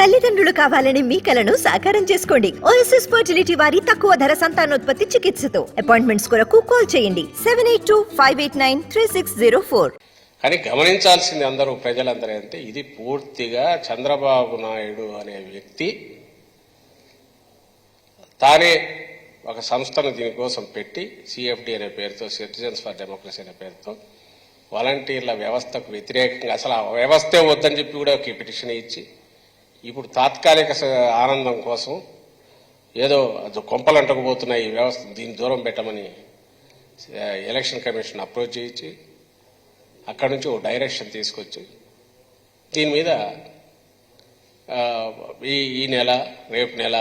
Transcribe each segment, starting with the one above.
తల్లిదండ్రులు కావాలని మీ కలను సాకారం చేసుకోండి. ఓఎస్ఎస్ ఫర్టిలిటీ వారి తక్కువ ధర సంతానోత్పత్తి చికిత్సతో. అపాయింట్మెంట్స్ కొరకు కాల్ చేయండి. Seven eight two five eight nine three six zero four కానీ గమనించాల్సింది అందరూ ప్రజలందరూ అంటే ఇది పూర్తిగా చంద్రబాబు నాయుడు అనే వ్యక్తి తానే ఒక సంస్థను దీనికోసం పెట్టి సిఎఫ్డి అనే పేరుతో సిటిజన్స్ ఫర్ డెమోక్రసీ అనే పేరుతో వాలంటీర్ల వ్యవస్థకు వ్యతిరేకంగా అసలు ఆ వ్యవస్థే వద్దని చెప్పి కూడా ఒక పిటిషన్ ఇచ్చి ఇప్పుడు తాత్కాలిక ఆనందం కోసం ఏదో కొంపలు అంటకపోతున్నాయి ఈ వ్యవస్థ దీన్ని దూరం పెట్టమని ఎలక్షన్ కమిషన్ అప్రోచ్ చేయించి అక్కడి నుంచి ఓ డైరెక్షన్ తీసుకొచ్చి దీని మీద ఈ ఈ నెల రేపు నెల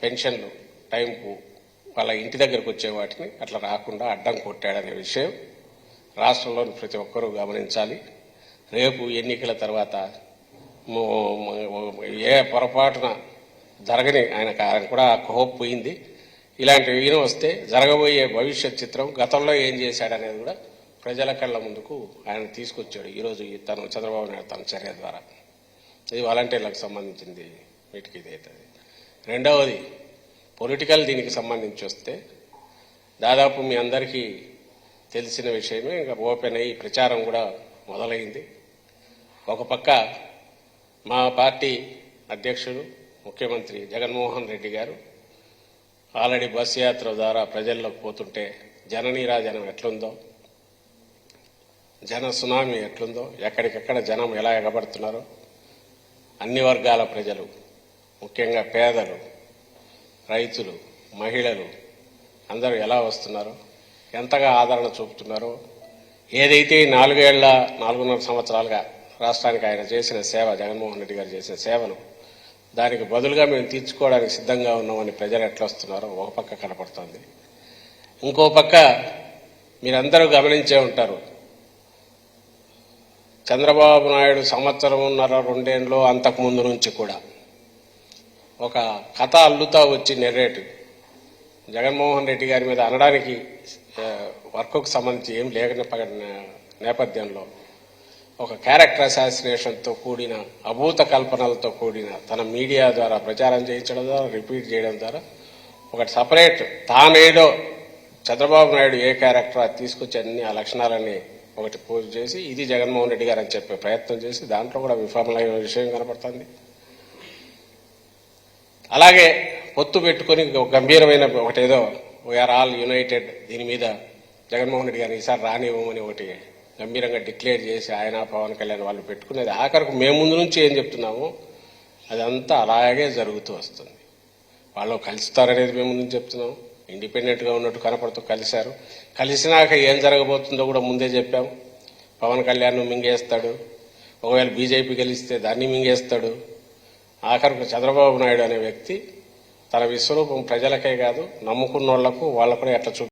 పెన్షన్లు టైంకు వాళ్ళ ఇంటి దగ్గరకు వచ్చే వాటిని అట్లా రాకుండా అడ్డం కొట్టాడనే విషయం రాష్ట్రంలోని ప్రతి ఒక్కరూ గమనించాలి. రేపు ఎన్నికల తర్వాత ఏ పొరపాటున జరగని ఆయన ఆయన కూడా హోప్ పోయింది. ఇలాంటి ఈయన వస్తే జరగబోయే భవిష్యత్ చిత్రం గతంలో ఏం చేశాడనేది కూడా ప్రజల కళ్ళ ముందుకు ఆయన తీసుకొచ్చాడు. ఈరోజు ఈ తను చంద్రబాబు నాయుడు తన చర్య ద్వారా. ఇది వాలంటీర్లకు సంబంధించింది వీటికి ఇది అవుతుంది. రెండవది పొలిటికల్ దీనికి సంబంధించి వస్తే దాదాపు మీ అందరికీ తెలిసిన విషయమే ఇంకా ఓపెన్ అయ్యి ప్రచారం కూడా మొదలైంది. ఒక పక్క మా పార్టీ అధ్యక్షుడు ముఖ్యమంత్రి జగన్మోహన్ రెడ్డి గారు ఆల్రెడీ బస్ యాత్ర ద్వారా ప్రజల్లోకి పోతుంటే జననీరాజనం ఎట్లుందో జన సునామీ ఎట్లుందో ఎక్కడికెక్కడ జనం ఎలా ఎగబడుతున్నారో అన్ని వర్గాల ప్రజలు ముఖ్యంగా పేదలు రైతులు మహిళలు అందరూ ఎలా వస్తున్నారో ఎంతగా ఆదరణ చూపుతున్నారో ఏదైతే నాలుగేళ్ళ నాలుగున్నర సంవత్సరాలుగా రాష్ట్రానికి ఆయన చేసిన సేవ జగన్మోహన్ రెడ్డి గారు చేసిన సేవను దానికి బదులుగా మేము తీర్చుకోవడానికి సిద్ధంగా ఉన్నామని ప్రజలు ఎట్లా వస్తున్నారో ఒక పక్క కనపడుతుంది. ఇంకో పక్క మీరందరూ గమనించే ఉంటారు. చంద్రబాబు నాయుడు సంవత్సరంన్నర రెండేళ్ళు అంతకు ముందు నుంచి కూడా ఒక కథ అల్లుతా వచ్చి నెర్రేటివ్ జగన్మోహన్ రెడ్డి గారి మీద అనడానికి వర్క్కు సంబంధించి ఏం లేక నేపథ్యంలో ఒక క్యారెక్టర్ అసాసినేషన్తో కూడిన అభూత కల్పనలతో కూడిన తన మీడియా ద్వారా ప్రచారం చేయించడం ద్వారా రిపీట్ చేయడం ద్వారా ఒక సపరేట్ తానేడో చంద్రబాబు నాయుడు ఏ క్యారెక్టర్ అది తీసుకొచ్చి అన్ని ఆ లక్షణాలన్నీ ఒకటి పూజ చేసి ఇది జగన్మోహన్ రెడ్డి గారు అని చెప్పే ప్రయత్నం చేసి దాంట్లో కూడా విఫలమైన విషయం కనపడుతుంది. అలాగే పొత్తు పెట్టుకొని గంభీరమైన ఒకటేదో వీఆర్ ఆల్ యునైటెడ్ దీని మీద జగన్మోహన్ రెడ్డి గారిని ఈసారి రానివ్వమని ఒకటి గంభీరంగా డిక్లేర్ చేసి ఆయన పవన్ కళ్యాణ్ వాళ్ళు పెట్టుకునేది. ఆఖరికి మేము ముందు నుంచి ఏం చెప్తున్నాము అదంతా అలాగే జరుగుతూ వస్తుంది. వాళ్ళు కలుస్తారనేది మేము ముందు చెప్తున్నాం. ఇండిపెండెంట్గా ఉన్నట్టు కనపడుతూ కలిశారు. కలిసినాక ఏం జరగబోతుందో కూడా ముందే చెప్పాం. పవన్ కళ్యాణ్ మింగేస్తాడు. ఒకవేళ బీజేపీ గెలిస్తే దాన్ని మింగేస్తాడు. ఆఖరికి చంద్రబాబు నాయుడు అనే వ్యక్తి తన విశ్వరూపం ప్రజలకే కాదు నమ్ముకున్న వాళ్ళకు వాళ్ళ కూడా ఎట్లా